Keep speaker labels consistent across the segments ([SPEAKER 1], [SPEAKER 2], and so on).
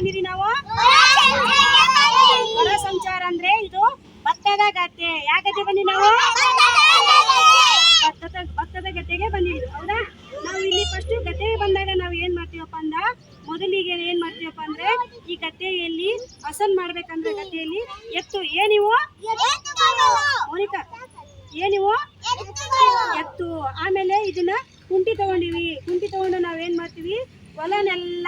[SPEAKER 1] ಬಂದಿದೀವಿ ನಾವು? ಹೊರ ಸಂಚಾರ ಅಂದ್ರೆ ಇದು ಭತ್ತದ ಗದ್ದೆ. ಯಾವ ಗದ್ದೆ ಬಂದಿ ನಾವು? ಭತ್ತದ ಭತ್ತದ ಗದ್ದೆಗೆ ಬಂದಿದ್ವಿ ಹೌದಾ? ನಾವು ಇಲ್ಲಿ ಫಸ್ಟ್ ಗದ್ದೆಗೆ ಬಂದಾಗ ನಾವು ಏನ್ ಮಾಡ್ತೀವಪ್ಪ ಅಂದ ಮೊದಲಿಗೆ ಏನ್ ಮಾಡ್ತೀವಪ್ಪ ಅಂದ್ರೆ ಈ ಗದ್ದೆಯಲ್ಲಿ ಹಸನ್ ಮಾಡ್ಬೇಕಂದ್ರೆ ಗದ್ದೆಯಲ್ಲಿ ಎತ್ತು. ಏನಿವು ಮೋನಿಕಾ ಏನಿವು ಎತ್ತು. ಆಮೇಲೆ ಇದನ್ನ ಕುಂಟಿ ತಗೊಂಡಿವಿ. ಕುಂಟಿ ತಗೊಂಡು ನಾವ್ ಏನ್ ಮಾಡ್ತೀವಿ? ಹೊಲನೆಲ್ಲ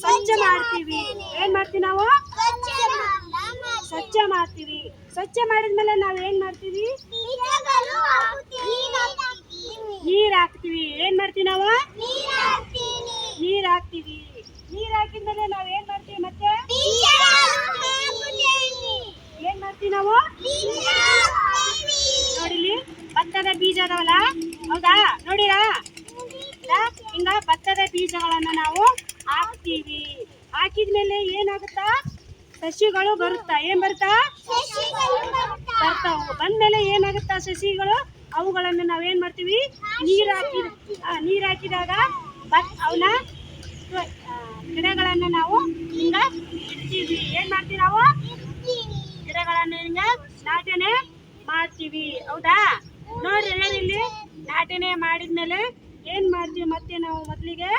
[SPEAKER 1] ಸ್ವಚ್ಛ ಮಾಡ್ತೀವಿ. ಏನ್ ಮಾಡ್ತೀವಿ ನಾವು? ಸ್ವಚ್ಛ ಮಾಡ್ತೀವಿ. ಸ್ವಚ್ಛ ಮಾಡಿದ್ಮೇಲೆ ನಾವ್ ಏನ್ ಮಾಡ್ತೀವಿ ನೀರ್ ಹಾಕ್ತಿವಿ. ಏನ್ ಮಾಡ್ತೀವಿ ನಾವು? ನೀರ್ ಹಾಕ್ತಿವಿ. ನೀರ್ ಹಾಕಿದ್ಮೇಲೆ ನಾವ್ ಏನ್ ಮಾಡ್ತೀವಿ ಮತ್ತೆ? ಏನ್ ಮಾಡ್ತೀವಿ ನಾವು? ನೋಡಿಲಿ ಭತ್ತದ ಬೀಜ ಅದಾವಲ್ಲ ಹೌದಾ ನೋಡಿರಾ ಹೌದಾ? ಹಿಂಗ ಭತ್ತದ ಬೀಜಗಳನ್ನ ನಾವು ಹಾಕ್ತೀವಿ. ಹಾಕಿದ್ಮೇಲೆ ಏನಾಗುತ್ತಾ? ಸಸಿಗಳು ಬರುತ್ತಾ? ಏನ್ ಬರುತ್ತಾ? ಬರ್ತಾವ. ಬಂದ್ಮೇಲೆ ಏನಾಗುತ್ತಾ ಸಸಿಗಳು? ಅವುಗಳನ್ನು ನಾವೇನ್ ಮಾಡ್ತೀವಿ? ನೀರ್ ಹಾಕಿ ನೀರ್ ಹಾಕಿದಾಗ ಬತ್ ಅವನ್ನ ಗಿಡಗಳನ್ನ ನಾವು ಹಿಂಗ ಇಡ್ತೀವಿ. ಏನ್ ಮಾಡ್ತೀವಿ ನಾವು? ಗಿಡಗಳನ್ನ ಹಿಂಗ ನಾಟನೆ ಮಾಡ್ತೀವಿ. ಹೌದಾ? ನೋಡ್ರಿ ಇಲ್ಲಿ ನಾಟನೆ ಮಾಡಿದ್ಮೇಲೆ ಏನ್ ಮಾಡ್ತೀವಿ ಮತ್ತೆ ನಾವು ಮೊದ್ಲಿಗೆ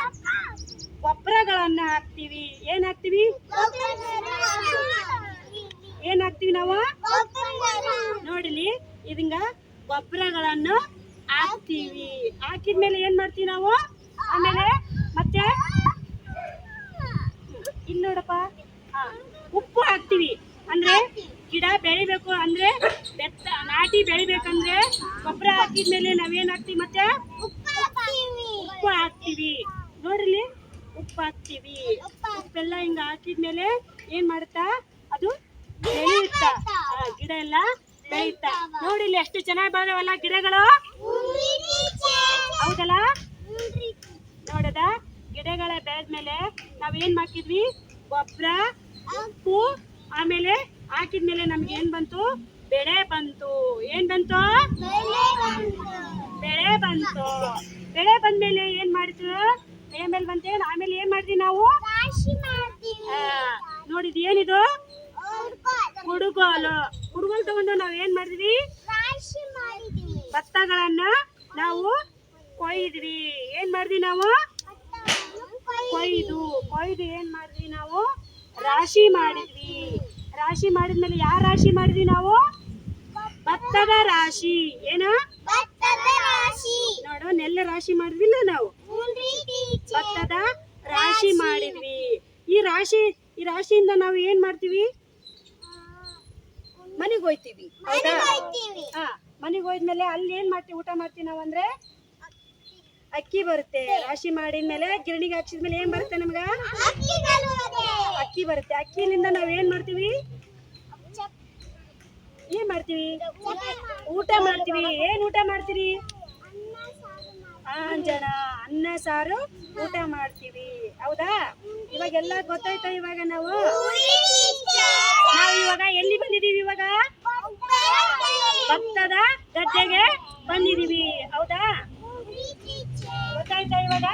[SPEAKER 1] ಗೊಬ್ಬರಗಳನ್ನ ಹಾಕ್ತಿವಿ. ಏನ್ ಹಾಕ್ತಿವಿ? ಏನ್ ಹಾಕ್ತಿವಿ ನಾವು? ನೋಡಿಲಿ, ಇದಂಗ ಗೊಬ್ಬರಗಳನ್ನು ಹಾಕ್ತಿವಿ. ಹಾಕಿದ್ಮೇಲೆ ಏನ್ ಮಾಡ್ತೀವಿ ನಾವು? ಆಮೇಲೆ ಮತ್ತೆ ಇಲ್ಲಿ ನೋಡಪ್ಪ. ಉಪ್ಪು ಹಾಕ್ತಿವಿ. ಅಂದ್ರೆ ಗಿಡ ಬೆಳಿಬೇಕು ಅಂದ್ರೆ ಬೆತ್ತ ನಾಟಿ ಬೆಳಿಬೇಕಂದ್ರೆ ಗೊಬ್ಬರ ಹಾಕಿದ್ಮೇಲೆ ನಾವೇನ್ ಹಾಕ್ತಿವಿ ಮತ್ತೆ ಉಪ್ಪು ಹಾಕ್ತಿವಿ. ನೋಡ್ರಿ ಉಪ್ಪು ಹಾಕ್ತಿವಿ. ಉಪ್ಪೆಲ್ಲ ಹಿಂಗ ಹಾಕಿದ್ಮೇಲೆ ಏನ್ ಮಾಡುತ್ತಾ? ಅದು ಬೆಳೆಯುತ್ತ? ಗಿಡ ಎಲ್ಲ ಬೆಳೆಯುತ್ತ? ನೋಡಿ ಇಲ್ಲಿ ಎಷ್ಟು ಚೆನ್ನಾಗಿ ಬಂದವಲ್ಲ ಗಿಡಗಳು. ಹೌದಲ್ಲ? ನೋಡದ? ಗಿಡಗಳ ಬೆಳೆದ್ಮೇಲೆ ನಾವೇನ್ ಹಾಕಿದ್ವಿ? ಗೊಬ್ಬರ, ಉಪ್ಪು, ಆಮೇಲೆ ಹಾಕಿದ್ಮೇಲೆ ನಮ್ಗೆ ಏನ್ ಬಂತು? ಬೆಳೆ ಬಂತು. ಏನ್ ಬಂತು? ಬೆಳೆ ಬಂತು. ಬೆಳೆ ಬಂದ್ಮೇಲೆ ಏನ್ ಮಾಡಿದ್ರು? ಬೆಳೆ ಮೇಲೆ ಬಂತೇನ್ ಆಮೇಲೆ ಏನ್ ಮಾಡಿದ್ವಿ ನಾವು? ನೋಡಿದ್ ಏನಿದು? ಕುಡುಗೋಲು. ಕುಡುಗೋಲು. ತಗೊಂಡು ನಾವ್ ಏನ್ ಮಾಡಿದ್ವಿ? ಭತ್ತಗಳನ್ನ ನಾವು ಕೊಯ್ದ್ವಿ. ಏನ್ ಮಾಡಿದ್ವಿ ನಾವು? ಕೊಯ್ದು. ಕೊಯ್ದು ಏನ್ ಮಾಡಿದ್ವಿ ನಾವು? ರಾಶಿ ಮಾಡಿದ್ವಿ. ರಾಶಿ ಮಾಡಿದ್ಮೇಲೆ ಯಾವ ರಾಶಿ ಮಾಡಿದ್ವಿ ನಾವು? ಭತ್ತದ ರಾಶಿ. ಏನ? ನೋಡು ನೆಲ್ಲ ರಾಶಿ ಮಾಡಿದ್ವಿಲ್ಲ ನಾವು? ಭತ್ತದ ರಾಶಿ ಮಾಡಿದ್ವಿ. ಈ ರಾಶಿ, ಈ ರಾಶಿಯಿಂದ ನಾವು ಏನ್ ಮಾಡ್ತೀವಿ? ಮನೆಗೆ ಹೋಯ್ತೀವಿ. ಹೌದಾ? ಮನೆಗೆ ಹೋದ್ಮೇಲೆ ಅಲ್ಲಿ ಏನ್ ಮಾಡ್ತೀವಿ? ಊಟ ಮಾಡ್ತೀವಿ ನಾವು ಅಂದ್ರೆ? ಅಕ್ಕಿ ಬರುತ್ತೆ. ರಾಶಿ ಮಾಡಿದ್ಮೇಲೆ ಗಿರಣಿಗೆ ಹಾಕ್ಸಿದ್ಮೇಲೆ ಏನ್ ಬರುತ್ತೆ ನಮ್ಗ? ಅಕ್ಕಿ ಬರುತ್ತೆ. ಅಕ್ಕಿಯಿಂದ ನಾವ್ ಏನ್ ಮಾಡ್ತೀವಿ? ಏನ್ ಮಾಡ್ತೀವಿ? ಊಟ ಮಾಡ್ತೀವಿ. ಏನ್ ಊಟ ಮಾಡ್ತೀರಿ? ಅಂಜನ ಅನ್ನ, ಸಾರು ಊಟ ಮಾಡ್ತೀವಿ. ಹೌದಾ? ಇವಾಗೆಲ್ಲ ಗೊತ್ತಾಯ್ತಾ ಇವಾಗ ನಾವು? ನಾವು ಇವಾಗ ಎಲ್ಲಿ ಬಂದಿದೀವಿ ಇವಾಗ? ಭತ್ತದ ಗದ್ದೆಗೆ ಬಂದಿದೀವಿ ಹೌದಾ? ಗೊತ್ತಾಯ್ತಾ ಇವಾಗ?